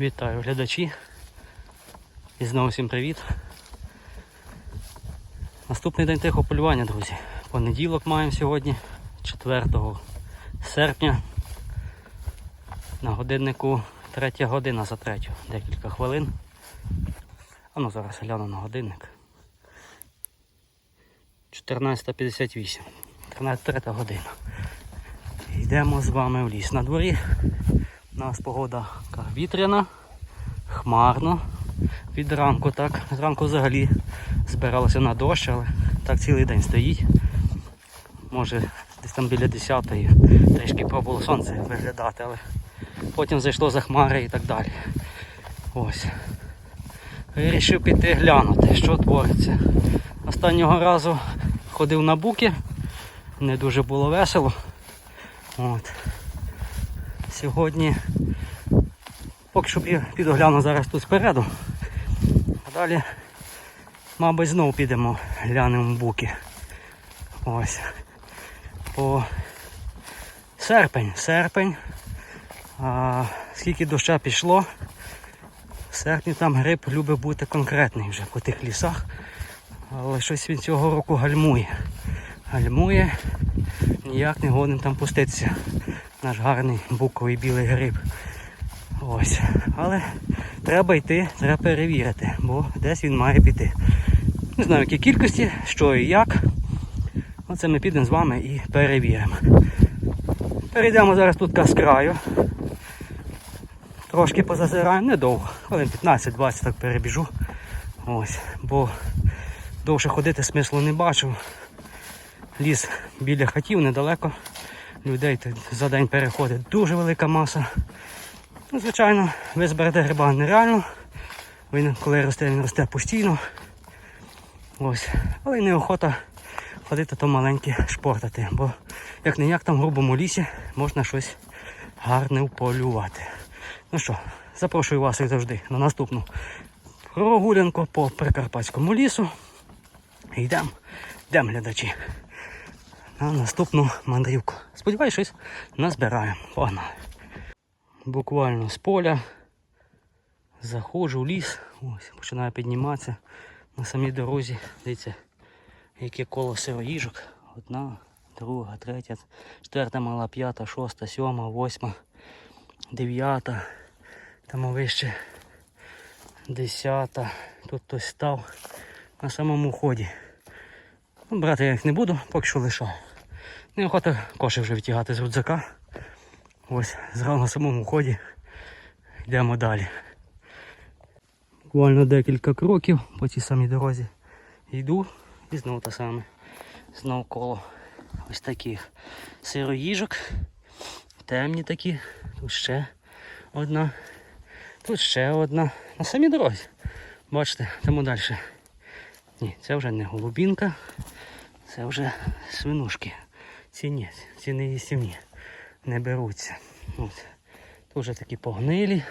Вітаю глядачі. І знову всім привіт. Наступний день тихого полювання, друзі. Понеділок маємо сьогодні, 4 серпня. На годиннику 3 година за третю, декілька хвилин. А ну зараз гляну на годинник. 14.58. 13 година. Йдемо з вами в ліс. На дворі у нас погода вітряна, хмарно. Від ранку так. Зранку взагалі збиралося на дощ, але так цілий день стоїть. Може десь там біля 10-ї трішки пробувало сонце виглядати, але потім зайшло за хмари і так далі. Ось. Вирішив піти глянути, що твориться. Останнього разу ходив на буки, не дуже було весело. От. Сьогодні поки що пі- піду гляну зараз тут спереду. А далі, мабуть, знову підемо глянемо буки. Ось. По серпень, серпень. А, скільки доща пішло, в серпні там гриб любить бути конкретний вже по тих лісах. Але щось він цього року гальмує. Гальмує, ніяк не годен там пуститися. Наш гарний буковий білий гриб. Ось. Але треба йти, треба перевірити, бо десь він має піти. Не знаю, в якій кількості, що і як. Оце ми підемо з вами і перевіримо. Перейдемо зараз тут з. Трошки позазираємо, недовго, хвилин 15-20 так перебіжу. Ось, бо довше ходити смислу не бачу. Ліс біля хатів недалеко. Людей тут за день переходить дуже велика маса. Ну, звичайно, ви зберете гриба нереально. Він коли росте, він росте постійно. Ось. Але й неохота ходити то маленьке шпортати, бо як не як там в грубому лісі можна щось гарне вполювати. Ну що, запрошую вас як завжди на наступну прогулянку по Прикарпатському лісу. Йдемо, йдемо, глядачі, на наступну мандрівку. Сподіваюсь, щось назбираємо. Погнали. Буквально з поля заходжу в ліс, ось, починаю підніматися на самій дорозі. Дивіться, яке коло сироїжок. Одна, друга, третя, четверта мала, п'ята, шоста, сьома, восьма, дев'ята, там вище десята. Тут хтось став на самому ході. Ну, брати я їх не буду, поки що лишаю. Неохота кошик вже витягати з рюкзака. Ось, зразу на самому ході. Йдемо далі. Буквально декілька кроків по цій самій дорозі. Йду і знову те саме. Знову коло ось таких сироїжок. Темні такі. Тут ще одна. Тут ще одна. На самій дорозі. Бачите, тому далі. Ні, це вже не голубінка, це вже свинушки. Ці ні, ці не їстівні, не беруться. От. Тут такі погнилі.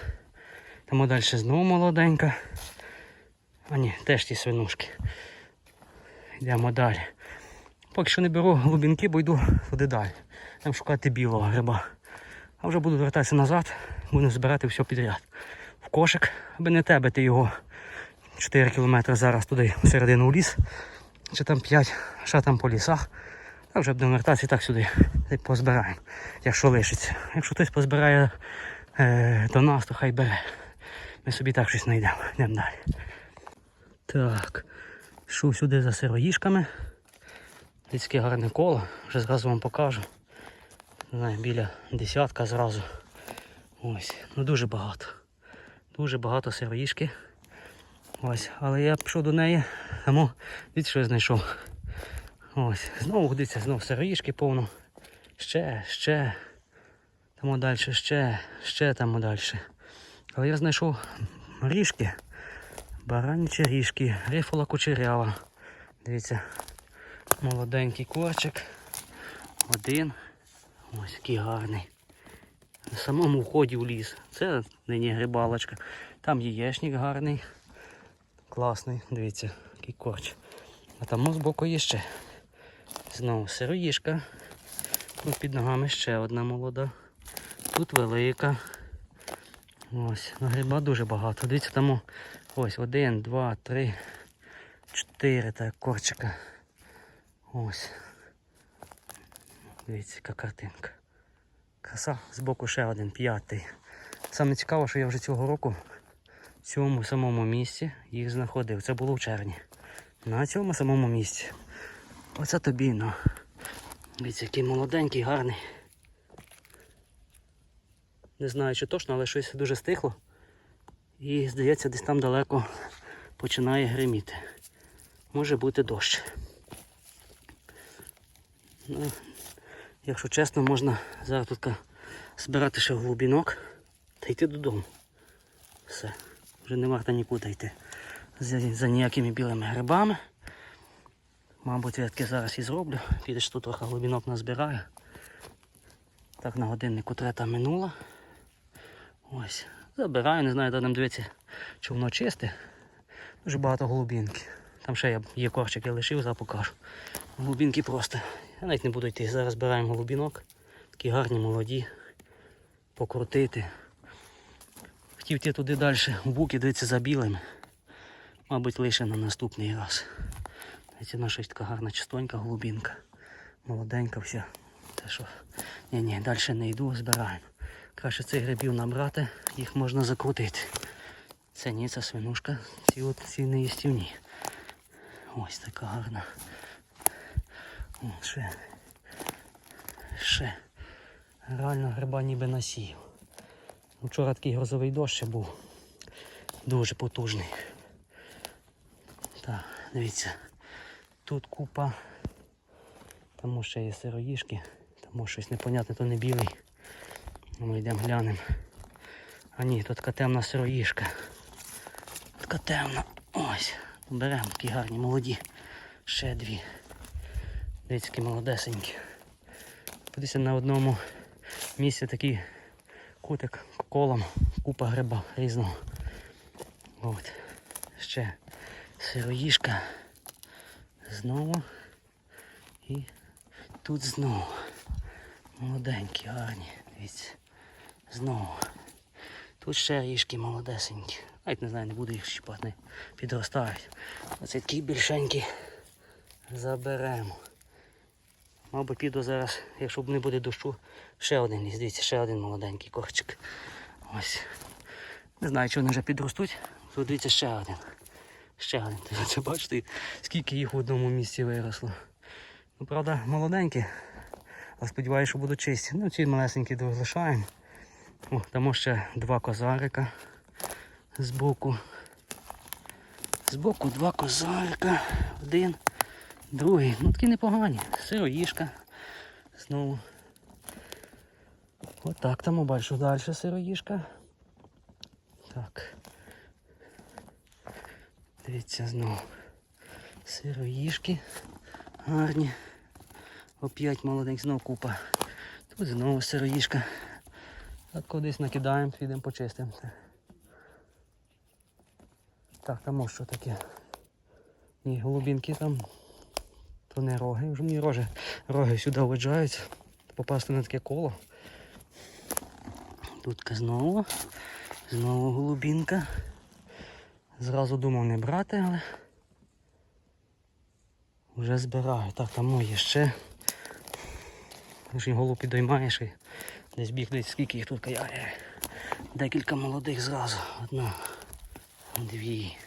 Тому далі знову молоденька. А ні, теж ті свинушки. Йдемо далі. Поки що не беру глибинки, бо йду туди далі. Там шукати білого гриба. А вже буду вертатися назад, буду збирати все підряд. В кошик, аби не тебе ти його 4 кілометри зараз туди всередину в ліс. Чи там 5, ще там по лісах. А вже будемо вертатися і так сюди. Та й позбираємо, якщо лишиться. Якщо хтось позбирає е, до нас, то хай бере. Ми собі так щось знайдемо. Йдемо далі. Так. Йшов сюди за сироїшками. Людське гарне коло, вже зразу вам покажу. Не знаю, біля десятка зразу. Ось, ну дуже багато. Дуже багато сироїшки. Ось, але я пішов до неї, тому дивіться, що я знайшов. Ось, знову годиться, знову сироїшки повно. Ще, ще. Тому далі, ще, ще там далі. Але я знайшов ріжки. Баранічі ріжки, рифола кучерява. Дивіться, молоденький корчик. Один. Ось який гарний. На самому вході в ліс. Це нині грибалочка. Там яєчник гарний. Класний, дивіться, який корч. А там збоку є ще. Знову сироїшка. Тут під ногами ще одна молода. Тут велика. Ось, ну гриба дуже багато. Дивіться, там ось один, два, три, чотири так, корчика. Ось. Дивіться, яка картинка. Краса, збоку ще один, п'ятий. Саме цікаво, що я вже цього року в цьому самому місці їх знаходив. Це було в червні. На цьому самому місці. Оце тобі, ну. Дивіться, який молоденький, гарний. Не знаю, чи точно, але щось дуже стихло. І здається, десь там далеко починає гриміти. Може бути дощ. Ну, якщо чесно, можна зараз тут збирати ще глубінок та йти додому. Все. Вже не варто нікуди йти за, за ніякими білими грибами. Мабуть, я зараз і зроблю. Підеш тут трохи глибінок назбираю. Так на годиннику трета минула. Ось. Забираю, не знаю, де нам дивитися, чи воно чисте. Дуже багато голубінки. Там ще є корчик, я лишив, зараз покажу. Голубінки просто. Я навіть не буду йти. Зараз збираємо голубінок. Такі гарні, молоді. Покрутити. Хотів йти туди далі, в буки дивитися за білими. Мабуть, лише на наступний раз. Це наша така гарна чистонька голубінка. Молоденька вся. Те що. Ні, ні, далі не йду, збираємо. Краще цих грибів набрати, їх можна закрутити. Це ні, це свинушка, ці от ці неїстівні. Ось така гарна. О, ще. Ще. Реально гриба ніби насіяв. Вчора такий грозовий дощ ще був. Дуже потужний. Так, дивіться. Тут купа. Там ще є сироїшки. Там щось непонятне, то не білий. Ми йдемо глянемо. А ні, тут така темна сироїшка. Така темна. Ось. Беремо такі гарні, молоді. Ще дві. Дивіться, молодесенькі. Подивіться на одному місці такий кутик колом, купа гриба різного. От. Ще сироїшка. Знову. І тут знову. Молоденькі, гарні. Дивіться. Знову. Тут ще ріжки молодесенькі. Навіть не знаю, не буду їх щіпати, підростають. Оце такі більшенькі заберемо. Мабуть, піду зараз, якщо не буде дощу, ще один, із, дивіться, ще один молоденький корчик. Ось. Не знаю, чи вони вже підростуть. Тут дивіться ще один. Ще один. Це бачите, скільки їх в одному місці виросло. Ну, правда, молоденькі. Але сподіваюся, що будуть чисті. Ну, ці малесенькі залишаємо. О, там ще два козарика збоку. Збоку два козарика. Один, другий. Ну такі непогані. Сироїшка. Знову. Отак там бачу далі сироїшка. Так. Дивіться знову. Сироїшки гарні. Оп'ять молоденький, знову купа. Тут знову сироїшка. Так кудись накидаємо, підемо почистимо. Так, там ось що таке. Ні, голубінки там. То не роги. Вже мені роги, роги сюди виджаються. Попасти на таке коло. Тут знову. Знову голубінка. Зразу думав не брати, але вже збираю. Так, там є ще. Ж голуб підіймаєш і десь біг десь скільки їх тут каяє. Декілька молодих зразу. Одна, дві.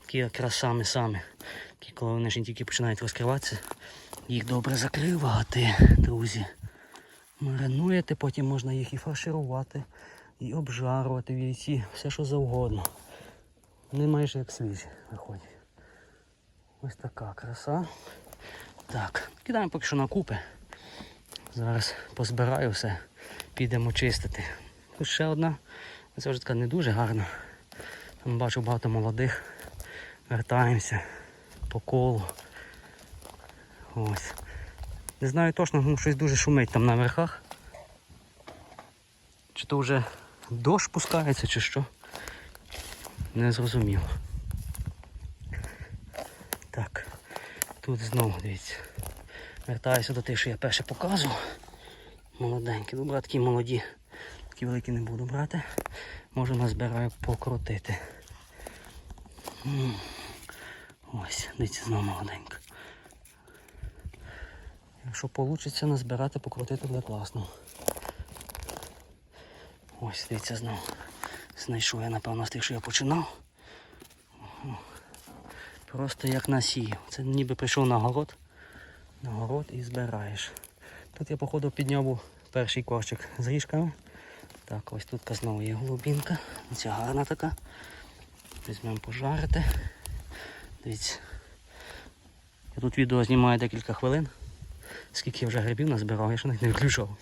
Такі якраз. Такі, коли вони ж тільки починають розкриватися, їх добре закривати, друзі. Маринуєте, потім можна їх і фарширувати, і обжарувати в яйці, все що завгодно. Вони майже як свіжі виходять. Ось така краса. Так, кидаємо поки що на купи. Зараз позбираю все, підемо чистити. Тут ще одна, це вже така не дуже гарна. Там бачу багато молодих. Вертаємося по колу. Ось. Не знаю точно, ну щось дуже шумить там на верхах. Чи то вже дощ пускається, чи що. Не зрозуміло. Так, тут знову дивіться. Вертаюся до тих, що я перше показував. Молоденькі. Ну, брат, такі молоді. Такі великі не буду брати. Може назбираю покрутити. Ось, дивіться, знову молоденька. Якщо вийде назбирати, покрутити буде класно. Ось, дивіться знову. Знайшов я, напевно, з тих, що я починав. Просто як насію. Це ніби прийшов на город. На город і збираєш. Тут я, походу, підняв перший корчик з ріжками. Так, ось тут знову є голубінка. Ця гарна така. Візьмемо пожарити. Дивіться. Я тут відео знімаю декілька хвилин. Скільки я вже грибів назбирав, я ще навіть не виключав.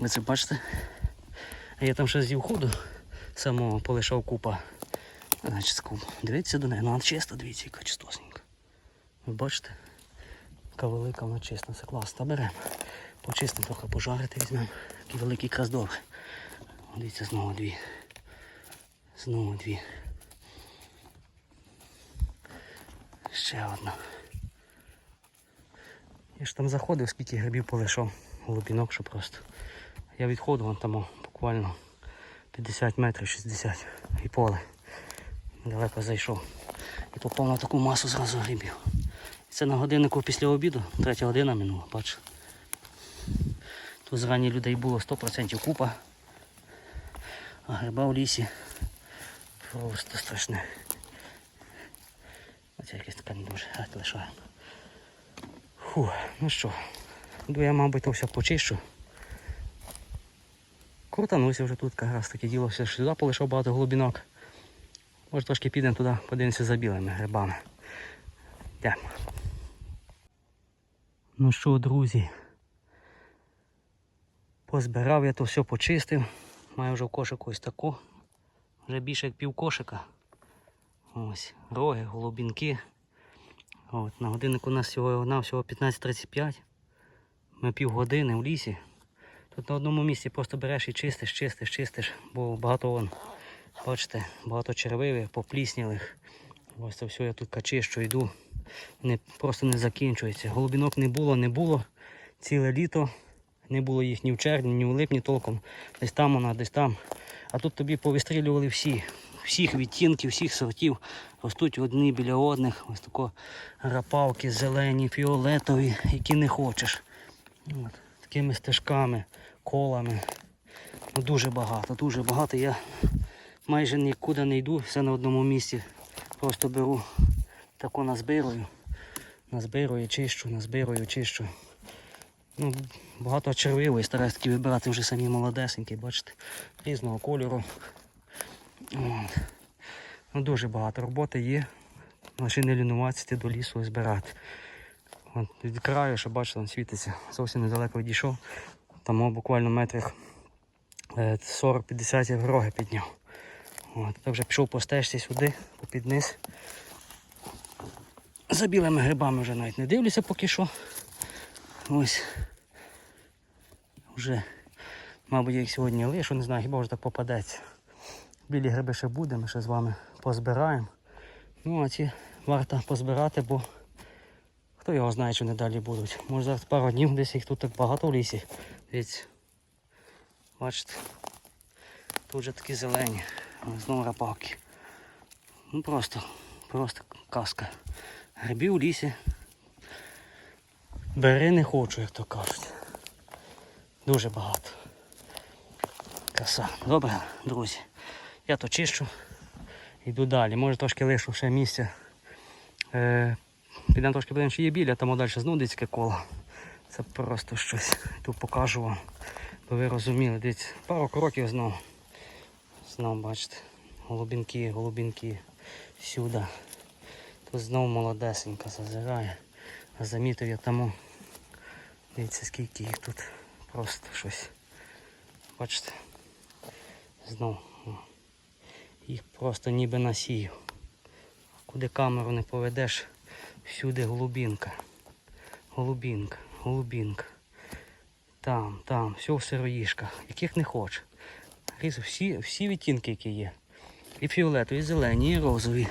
Ви це бачите? А я там ще з'їв ходу самого полишав купа. Значить, скуп. Дивіться до неї, ну вона чиста, дивіться, яка чистосенька. Ви бачите? Яка велика, вона чиста, це класно. Та беремо. Почистимо, трохи пожарити візьмемо. Такий великий якраз. Дивіться, знову дві. Знову дві. Ще одна. Я ж там заходив, скільки грибів полишав. Глибінок, що просто. Я відходив вон там буквально 50 метрів 60 і поле. Далеко зайшов. І попав на таку масу зразу грибів. І це на годиннику після обіду, третя година минула, бачу. Тут зрані людей було 100% купа. А гриба в лісі просто страшне. Оце якесь таке не дуже лишаємо. Фу, ну що, я, мабуть, то все почищу. Крутануся вже тут якраз таке діло, все ж сюди полишав багато глибинок. Може трошки підемо туди, подивимося за білими грибами. Йдемо. Ну що, друзі, позбирав я то все почистив. Маю вже в кошику ось таку. Вже більше як пів кошика. Ось, роги, голубінки. От, на годиннику у нас всього всього 15.35. Ми півгодини в лісі. Тут на одному місці просто береш і чистиш, чистиш, чистиш, бо багато вон, бачите, багато червивих, попліснілих. Ось це все я тут качищу, йду. Вони просто не закінчуються. Голубінок не було, не було ціле літо. Не було їх ні в червні, ні в липні толком. Десь там вона, десь там. А тут тобі повистрілювали всі. Всіх відтінків, всіх сортів. Ростуть одні біля одних. Ось тако рапавки зелені, фіолетові, які не хочеш. От, такими стежками, колами. Ну, дуже багато, дуже багато. Я майже нікуди не йду, все на одному місці. Просто беру тако назбирую. Назбирую, чищу, назбирую, чищу. Ну, багато червивої стараюсь таки вибирати вже самі молодесенькі, бачите, різного кольору. Ну, дуже багато роботи є. Лише не лінуватися до лісу збирати. Від краю, що він світиться. Зовсім недалеко відійшов. Там буквально метрах е, 40-50 я роги підняв. От, так вже пішов по стежці сюди, попід низ. За білими грибами вже навіть не дивлюся поки що. Ось. Вже, мабуть, я їх сьогодні лишу, не знаю, хіба вже так попадеться. Білі гриби ще буде, ми ще з вами позбираємо. Ну, а ці варто позбирати, бо хто його знає, що вони далі будуть. Може зараз пару днів десь їх тут так багато в лісі. Дивіться. Бачите? Тут вже такі зелені. Знову рапавки. Ну просто, просто казка. Грибів у лісі. Бери не хочу, як то кажуть. Дуже багато. Краса. Добре, друзі. Я то чищу. Йду далі. Може трошки лишу ще місця. Е, підемо трошки подивимо, що є біля, там далі знову дитське коло. Це просто щось. Тут покажу вам. Бо ви розуміли, дивіться, пару кроків знову. Знову бачите. Голубінки, голубінки. Сюди. Тут знову молодесенька зазирає. А замітив я тому. Дивіться, скільки їх тут. Просто щось. Бачите? Знову. Їх просто ніби насію. Куди камеру не поведеш, всюди голубінка. Голубінка, голубінка. Там, там, все в сироїшках, яких не хоче. Різу всі, всі відтінки, які є. І фіолетові, і зелені, і розові,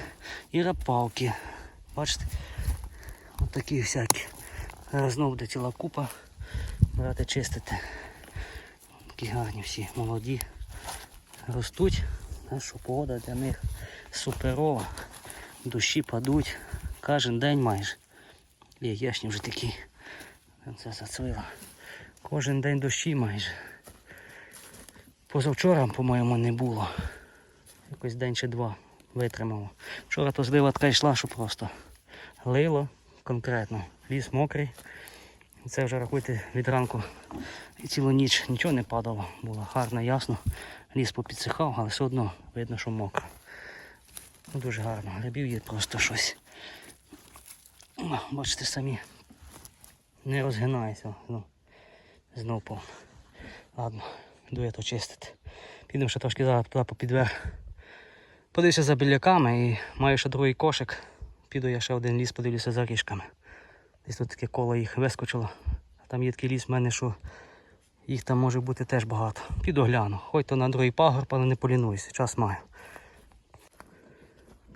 і рапавки. Бачите? Ось такі всякі. Зараз знову буде ціла купа. Брати чистити. Такі гарні всі, молоді. ростуть. Що погода для них суперова. Дощі падуть кожен день майже. І яшні вже такі. Це зацвило. Кожен день дощі майже. Позавчора, по-моєму, не було. Якось день чи два витримало. Вчора то злива така йшла, що просто лило конкретно. Ліс мокрий. Це вже рахуйте від ранку і цілу ніч нічого не падало. Було гарно, ясно. Ліс попідсихав, але все одно видно, що мокро. Ну, дуже гарно. Грибів є просто щось. Бачите самі. Не розгинається. Ну, знов повно. Ладно, йду я то чистити. Підемо ще трошки зараз туди попід верх. Подивлюся за біляками і маю ще другий кошик. Піду я ще один ліс, подивлюся за ріжками. Десь тут таке коло їх вискочило. А Там є такий ліс в мене, що їх там може бути теж багато. Піду гляну. Хоч то на другий пагорб, але не полінуюся. Час маю.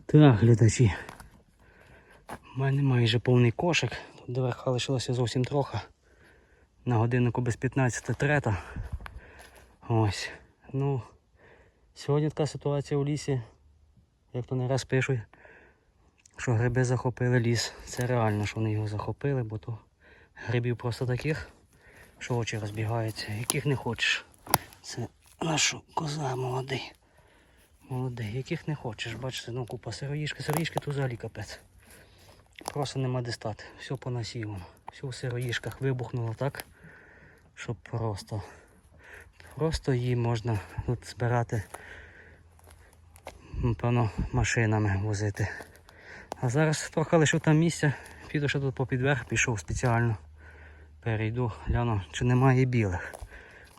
Так, глядачі. У мене майже повний кошик. Тут до верха лишилося зовсім трохи. На годиннику без 15 трета. Ось. Ну, сьогодні така ситуація у лісі, як то не раз пишуть, що гриби захопили ліс. Це реально, що вони його захопили, бо то грибів просто таких, що очі розбігаються, яких не хочеш. Це наш коза молодий. Молодий, яких не хочеш. Бачите, ну купа сироїшки, сироїшки тут взагалі капець. Просто нема де стати. Все понасівано. Все в сироїшках вибухнуло так, що просто. Просто її можна тут збирати, напевно, машинами возити. А зараз трохи лишу там місця, піду ще тут попід верх, пішов спеціально. Перейду, гляну, чи немає білих.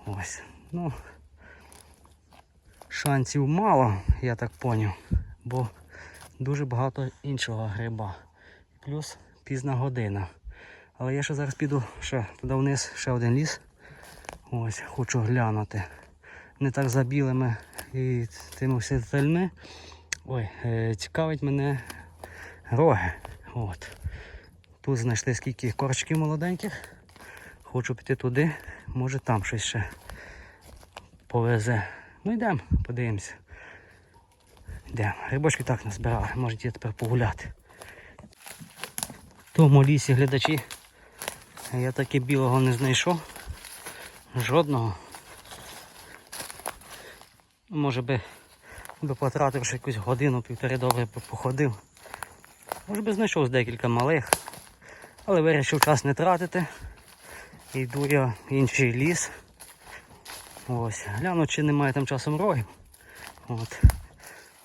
Ось. Ну, шансів мало, я так поняв, бо дуже багато іншого гриба. Плюс пізна година. Але я ще зараз піду ще туди вниз, ще один ліс. Ось, хочу глянути. Не так за білими і тими всітельми. Ой, е, цікавить мене роги. От. Тут знайшли скільки корочків молоденьких. Хочу піти туди, може там щось ще повезе. Ну йдемо, подивимося. Йдемо. Грибочки так назбирали, можете я тепер погуляти. Тому лісі глядачі. Я таки білого не знайшов. Жодного. Може би, би потратив ще якусь годину, півтори добре походив. Може би знайшов декілька малих. Але вирішив час не тратити. Йду я в інший ліс. Ось. Гляну, чи немає там часом рогів. От.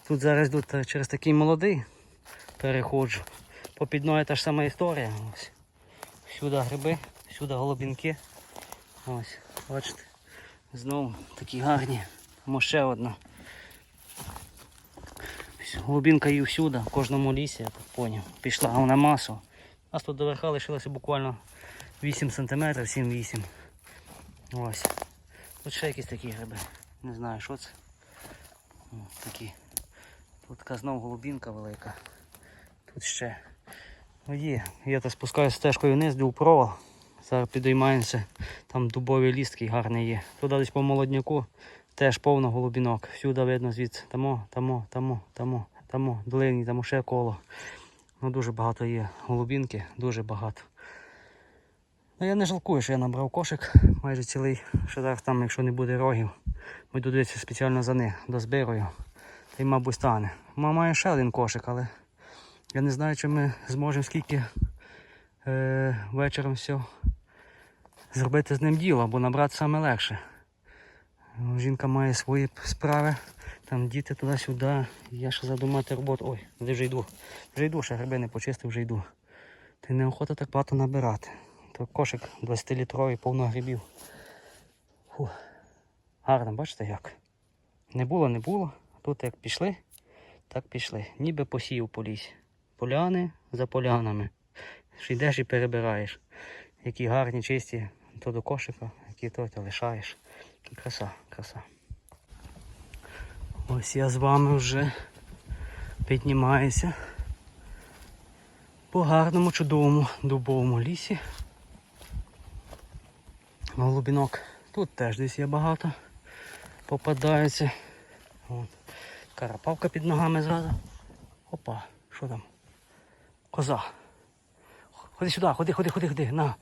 Тут зараз йдуть через такий молодий переходжу. Попід мною та ж сама історія. Ось. Всюди гриби, всюди голубінки. Ось, бачите. Знову такі гарні. Тому ще одна. Голубінка і всюди, в кожному лісі, я так поняв. Пішла вона масу. У нас тут до верха лишилося буквально 8 см, 7-8. Ось. Тут ще якісь такі гриби. Не знаю, що це. О, такі. Тут така знову голубінка велика. Тут ще. Ну є. Я так спускаюся стежкою вниз, до провал. Зараз підіймаємося. Там дубовий ліс такий гарний є. Туди десь по молодняку теж повно голубінок. Всюди видно звідси. Тамо, тамо, тамо, тамо, тамо, долині, там ще коло. Ну дуже багато є голубінки, дуже багато. Ну я не жалкую, що я набрав кошик майже цілий. Зараз там, якщо не буде рогів, ми дивитися спеціально за них, дозбирую. Та й мабуть стане. Мама має ще один кошик, але я не знаю, чи ми зможемо скільки е, вечором все зробити з ним діло, бо набрати саме легше. Ну, Жінка має свої справи, там діти туди-сюди. Я ще задумати роботу. Ой, де вже йду. Вже йду, ще гриби не почистив, вже йду. Та неохота так багато набирати. То кошик 20-літровий, повно грибів. Фу. Гарно, бачите як? Не було, не було. Тут як пішли, так пішли. Ніби посів по лісі. Поляни за полянами. Що йдеш і перебираєш. Які гарні, чисті, то до кошика, які то ти лишаєш. Краса, краса. Ось я з вами вже піднімаюся по гарному, чудовому дубовому лісі. Голубінок тут теж десь є багато. Попадається. Карапавка під ногами зразу. Опа, що там? Коза. Ходи сюди, ходи, ходи, ходи, ходи. На.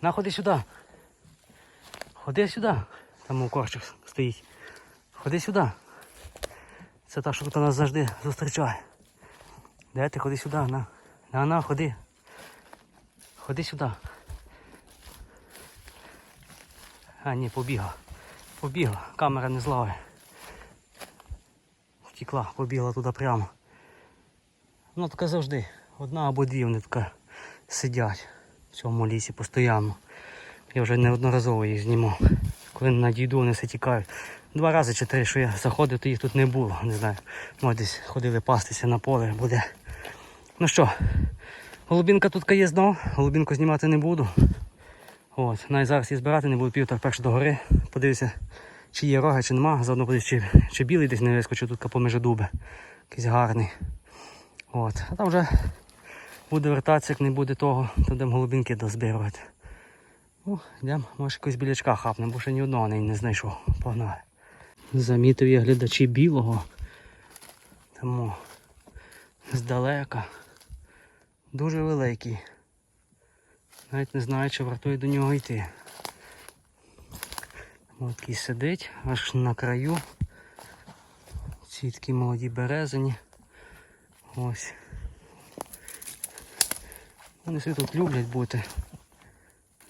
На, ходи сюди. Ходи сюди. Там у корчик стоїть. Ходи сюди. Це та, що тут нас завжди зустрічає. Де ти? Ходи сюди, на. На, на, ходи. Ходи сюди. А, ні, побігла. Побігла. Камера не зловить. Втекла, побігла туди прямо. Ну така завжди. Одна або дві вони така сидять в цьому лісі постійно. Я вже неодноразово їх знімав. Коли надійду, вони все тікають. Два рази чи три, що я заходив, то їх тут не було. Не знаю. Може десь ходили пастися на поле буде. Ну що, голубінка тут є знов, голубінку знімати не буду. От, навіть зараз її збирати не буду, пів так перше до гори. Подивлюся, чи є роги, чи нема. Заодно подивлюся, чи, чи білий десь не вискочив тут поміж дуби. Якийсь гарний. От. А там вже буде вертатися, як не буде того, то будемо голубінки дозбирувати. Ну, йдемо, може якось білячка хапне, бо ще ні одного не, знайшов. Погнали. Замітив я глядачі білого. Тому здалека. Дуже великий. Навіть не знаю, чи вартує до нього йти. Такий сидить аж на краю. Ці такі молоді березині. Ось. Вони всі тут люблять бути.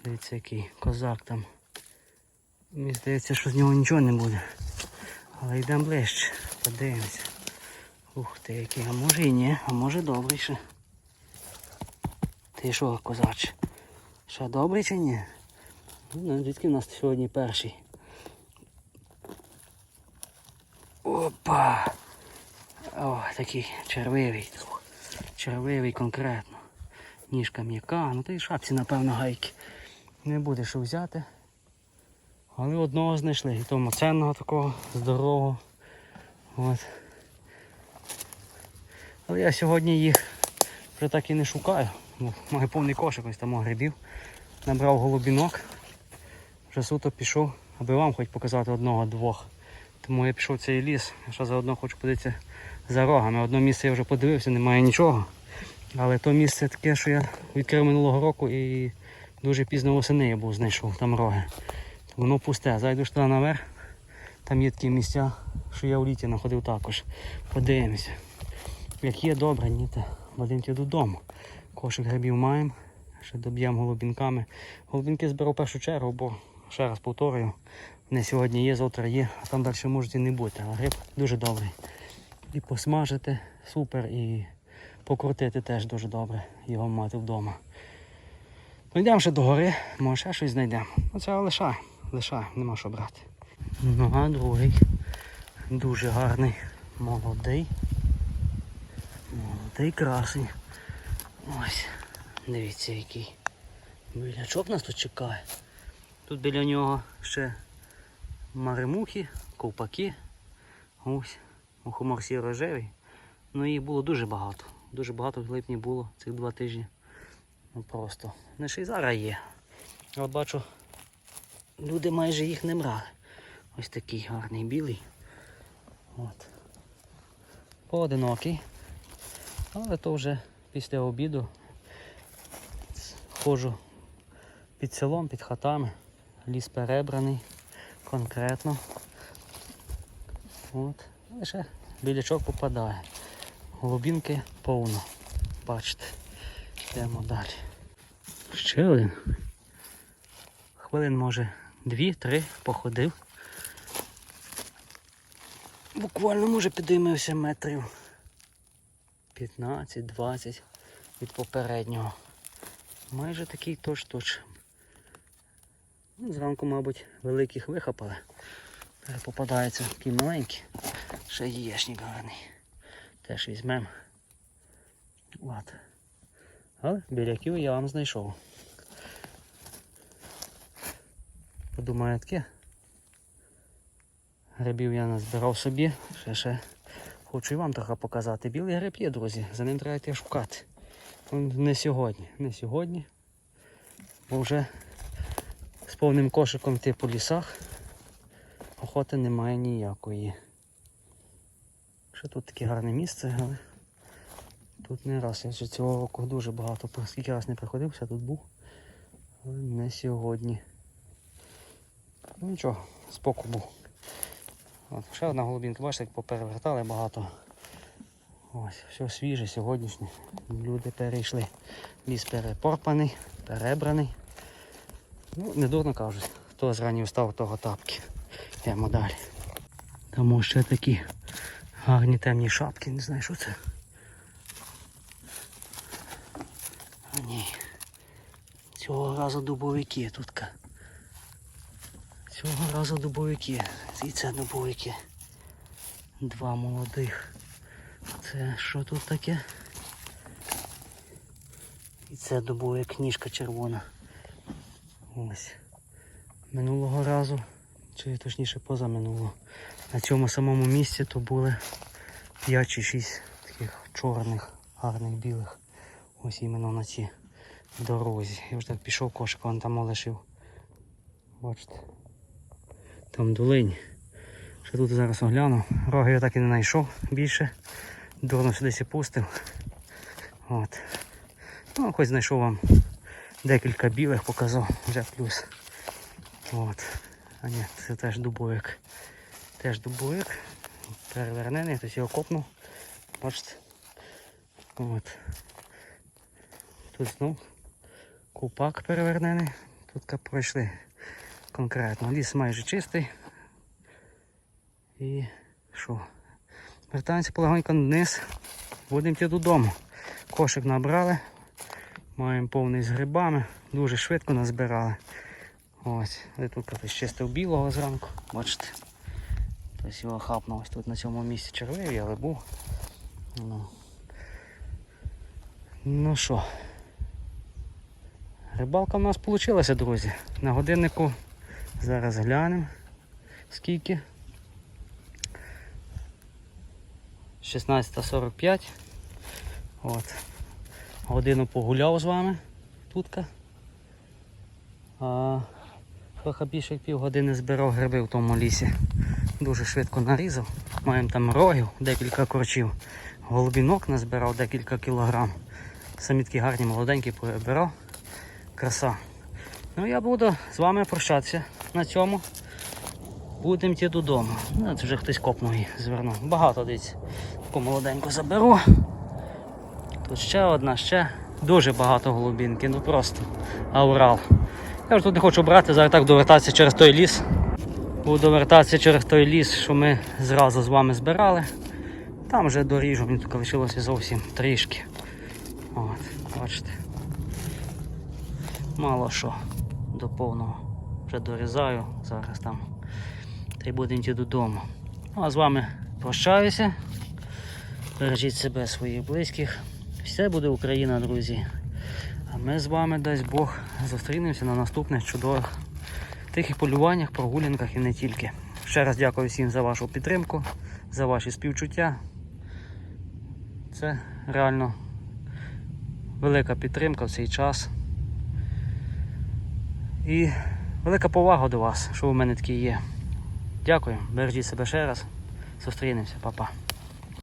Дивіться, який козак там. Мені здається, що з нього нічого не буде. Але йдемо ближче, подивимося. Ух ти, який, а може і ні, а може добрий ще. Ти що, козач? Що добрий чи ні? Ну, звідки в нас сьогодні перший? Опа! О, такий червивий. Червивий конкретно. Ніжка м'яка, ну та й шапці, напевно, гайки. Не буде що взяти. Але одного знайшли. І тому ценного такого, здорового. От. Але я сьогодні їх вже так і не шукаю. Ну, маю повний кошик ось там грибів. Набрав голубінок. Вже суто пішов, аби вам хоч показати одного-двох. Тому я пішов цей ліс. Я ще заодно хочу подивитися за рогами. Одне місце я вже подивився, немає нічого. Але то місце таке, що я відкрив минулого року і дуже пізно восени я був знайшов там роги. Воно пусте. Зайдеш туди наверх, там є такі місця, що я в літі знаходив також. Подивимося. Як є добре, ні, то будемо додому. Кошик грибів маємо, ще доб'ємо голубінками. Голубінки зберу в першу чергу, бо ще раз повторюю, вони сьогодні є, завтра є, а там далі можуть і не бути. А гриб дуже добрий. І посмажити супер, і покрутити теж дуже добре його мати вдома. Ну ще до гори, може ще щось знайдемо. Оце лишай, лишай, нема що брати. Ну а другий. Дуже гарний, молодий. Молодий красень. Ось, дивіться який. Білячок нас тут чекає. Тут біля нього ще маремухи, ковпаки. Ось, мухомор сіро-рожевий. Ну їх було дуже багато. Дуже багато в липні було цих два тижні. Ну просто. Не ще й зараз є. От бачу, люди майже їх не брали. Ось такий гарний білий. От. Поодинокий. Але то вже після обіду ходжу під селом, під хатами. Ліс перебраний конкретно. От. Лише білячок попадає. Голубінки повно. Бачите. Йдемо далі. Ще один. Хвилин може дві-три походив. Буквально може підіймався метрів 15-20 від попереднього. Майже такий точ-точ. Ну, зранку, мабуть, великих вихопали. Тепер попадаються такі маленькі. Ще яєчник гарний. Теж візьмемо. От. Але біляків я вам знайшов. Подумаю, таке. Грибів я назбирав собі. Ще ще хочу і вам трохи показати. Білий гриб є, друзі. За ним треба йти шукати. Не сьогодні. Не сьогодні. Бо вже з повним кошиком йти по лісах. Охоти немає ніякої. Ще тут таке гарне місце, але тут не раз. Я вже цього року дуже багато, скільки раз не приходився, тут був. Але не сьогодні. Ну нічого, споку був. От, ще одна голубінка, бачите, як поперевертали багато. Ось, все свіже, сьогоднішнє. Люди перейшли. Ліс перепорпаний, перебраний. Ну, не дурно кажуть. Хто зранів встав, того тапки. Йдемо далі. Тому ще такі гарні темні шапки, не знаю, що це. А ні. Цього разу дубовики тут. Цього разу дубовики. І це дубовики. Два молодих. Це що тут таке? І це дубова книжка червона. Ось. Минулого разу, чи точніше позаминулого, на цьому самому місці то були 5 чи 6 таких чорних, гарних білих. Ось іменно на цій дорозі. Я вже так пішов кошик, вон там лишив. Бачите. Там долинь. Ще тут зараз огляну. Роги я так і не знайшов більше. Дурно сюди сі пустив. От. Ну, хоч знайшов вам декілька білих, показав вже плюс. От. А ні, це теж дубовик. Теж дубовик. Перевернений, хтось його копнув. Бачите. От. Тут знов купак перевернений. Тут пройшли конкретно. Ліс майже чистий. І що? Вертаємося полегонько вниз. Будемо йти додому. Кошик набрали. Маємо повний з грибами. Дуже швидко назбирали. Ось, але тут чистив білого зранку. Бачите. Хтось його хапнув ось тут на цьому місці червивий, але був. Ну. Ну що, рибалка в нас вийшла, друзі. На годиннику зараз глянемо скільки. 16.45. От. Годину погуляв з вами тутка. А трохи більше як півгодини збирав гриби в тому лісі. Дуже швидко нарізав. Маємо там рогів, декілька корчів. Голубінок назбирав декілька кілограм. Самі такі гарні молоденькі перебирав. Краса. Ну я буду з вами прощатися на цьому. Будемо йти додому. Ну, це вже хтось копнув і звернув. Багато дивіться. Таку молоденьку заберу. Тут ще одна, ще. Дуже багато голубінки, ну просто аурал. Я вже тут не хочу брати, зараз так довертатися через той ліс. Буду вертатися через той ліс, що ми зразу з вами збирали. Там вже доріжу, мені тільки лишилося зовсім трішки. От, бачите. Мало що до повного. Вже дорізаю, зараз там. Та й будемо йти додому. Ну а з вами прощаюся. Бережіть себе, своїх близьких. Все буде Україна, друзі. А ми з вами, дасть Бог, зустрінемося на наступних чудових тихих полюваннях, прогулянках і не тільки. Ще раз дякую всім за вашу підтримку, за ваші співчуття. Це реально велика підтримка в цей час. І велика повага до вас, що в мене такі є. Дякую, бережіть себе ще раз. Зустрінемося, па-па.